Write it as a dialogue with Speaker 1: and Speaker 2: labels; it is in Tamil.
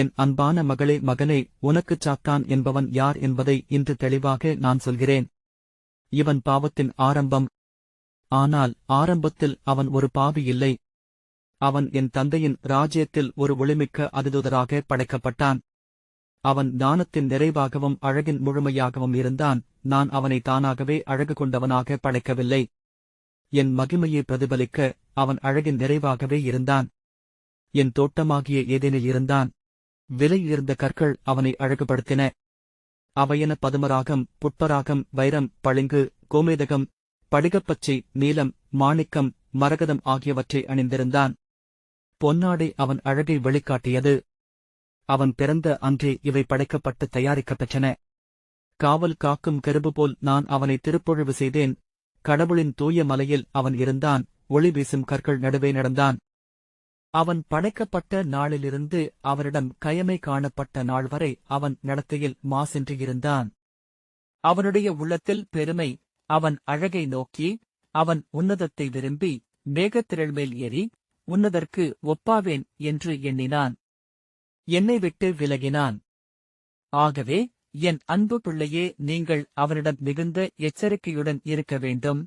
Speaker 1: என் அன்பான மகளே மகனே உனக்குச் சாத்தான் என்பவன் யார் என்பதை இன்று தெளிவாக நான் சொல்கிறேன். இவன் பாவத்தின் ஆரம்பம். ஆனால் ஆரம்பத்தில் அவன் ஒரு பாவி இல்லை. அவன் என் தந்தையின் ராஜ்யத்தில் ஒரு ஒளிமிக்க அதிதூதராக படைக்கப்பட்டான். அவன் ஞானத்தின் நிறைவாகவும் அழகின் முழுமையாகவும் இருந்தான். நான் அவனை தானாகவே அழகு கொண்டவனாக படைக்கவில்லை. என் மகிமையை பிரதிபலிக்க அவன் அழகின் நிறைவாகவே இருந்தான். என் தோட்டமாகிய ஏதேனில் இருந்தான். விலையுயர்ந்த கற்கள் அவனை அழகுபடுத்தின. அவையென பதுமராகம் புட்பராகம் வைரம் பளிங்கு கோமேதகம் படிகப்பச்சை நீலம் மாணிக்கம் மரகதம் ஆகியவற்றை அணிந்திருந்தான். பொன்னாடை அவன் அழகை வெளிக்காட்டியது. அவன் பிறந்த அன்றே இவை படைக்கப்பட்டு தயாரிக்கப் பெற்றன. காவல் காக்கும் கருபு போல் நான் அவனை திருப்பொழிவு செய்தேன். கடவுளின் தூய மலையில் அவன் இருந்தான். ஒளி வீசும் கற்கள் நடுவே நடந்தான். அவன் படைக்கப்பட்ட நாளிலிருந்து அவரிடம் கயமை காணப்பட்ட நாள் வரை அவன் நடத்தையில் மாசின்றி இருந்தான் அவனுடைய உள்ளத்தில் பெருமை அவன் அழகை நோக்கி அவன் உன்னதத்தை விரும்பி மேகத்திரள் மேல் ஏறி உன்னதற்கு ஒப்பாவேன் என்று எண்ணினான். என்னை விட்டு விலகினான். ஆகவே என் அன்பு பிள்ளையே நீங்கள் அவனிடம் மிகுந்த எச்சரிக்கையுடன் இருக்க வேண்டும்.